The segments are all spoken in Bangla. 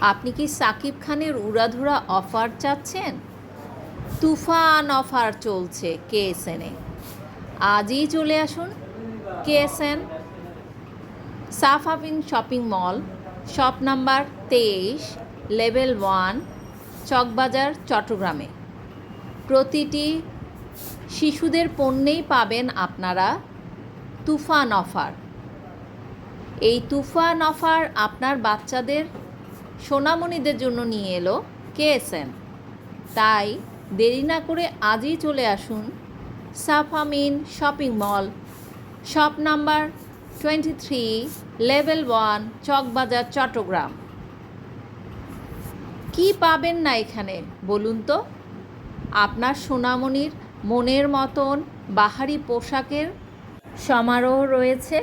আপনি কি সাকিব খানের উড়াধুরা অফার চাচ্ছেন? তুফান অফার চলছে কেএসএনে আজই চলে আসুন কেএসএন সাফাবিন শপিং মল, শপ নাম্বার তেইশ, লেভেল ওয়ান, চকবাজার, চট্টগ্রামে। প্রতিটি শিশুদের পণ্যেই পাবেন আপনারা তুফান অফার। এই তুফান অফার আপনার বাচ্চাদের সোনামণিদের জন্য নিয়ে এলো কেএসএন তাই দেরি না করে আজই চলে আসুন সাফামিন shopping mall, shop number twenty three, level one, Chawkbazar, Chittagong. কি পাবেন না এখানে, বলুন তো? আপনার সোনামণির মনের মতন বাহারি পোশাকের সমারোহ রয়েছে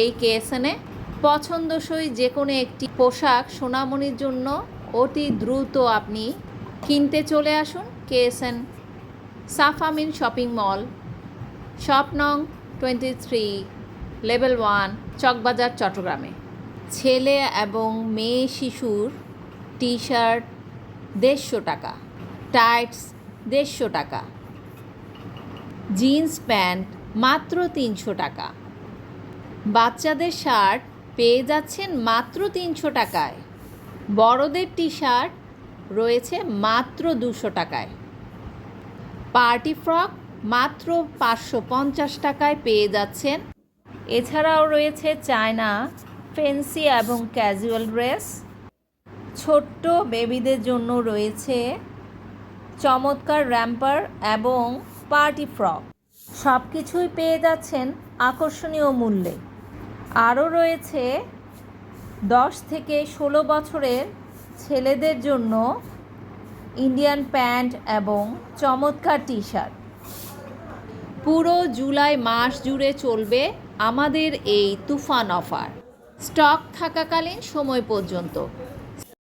এই কেএসএনে পছন্দসই যে কোনো একটি পোশাক সোনামণির জন্য অতি দ্রুত আপনি কিনতে চলে আসুন কেএসএন সাফামিন শপিং মল শপ নং twenty three, level one, Chawkbazar, চট্টগ্রামে। ছেলে এবং মেয়ে শিশুর টি শার্ট দেড়শো টাকা, টাইটস দেড়শো টাকা, জিন্স প্যান্ট মাত্র তিনশো টাকা। বাচ্চাদের শার্ট পেয়ে যাচ্ছেন মাত্র তিনশো টাকায়। বড়দের টি শার্ট রয়েছে মাত্র দুশো টাকায়। পার্টি ফ্রক মাত্র পাঁচশো পঞ্চাশ টাকায় পেয়ে যাচ্ছেন। এছাড়াও রয়েছে চায়না ফেন্সি এবং ক্যাজুয়াল ড্রেস। ছোট্ট বেবিদের জন্য রয়েছে চমৎকার র্যাম্পার এবং পার্টি ফ্রক। সব কিছুই পেয়ে যাচ্ছেন আকর্ষণীয় মূল্যে। আরও রয়েছে দশ থেকে ষোলো বছরের ছেলেদের জন্য ইন্ডিয়ান প্যান্ট এবং চমৎকার টি শার্ট পুরো জুলাই মাস জুড়ে চলবে আমাদের এই তুফান অফার। স্টক থাকাকালীন সময় পর্যন্ত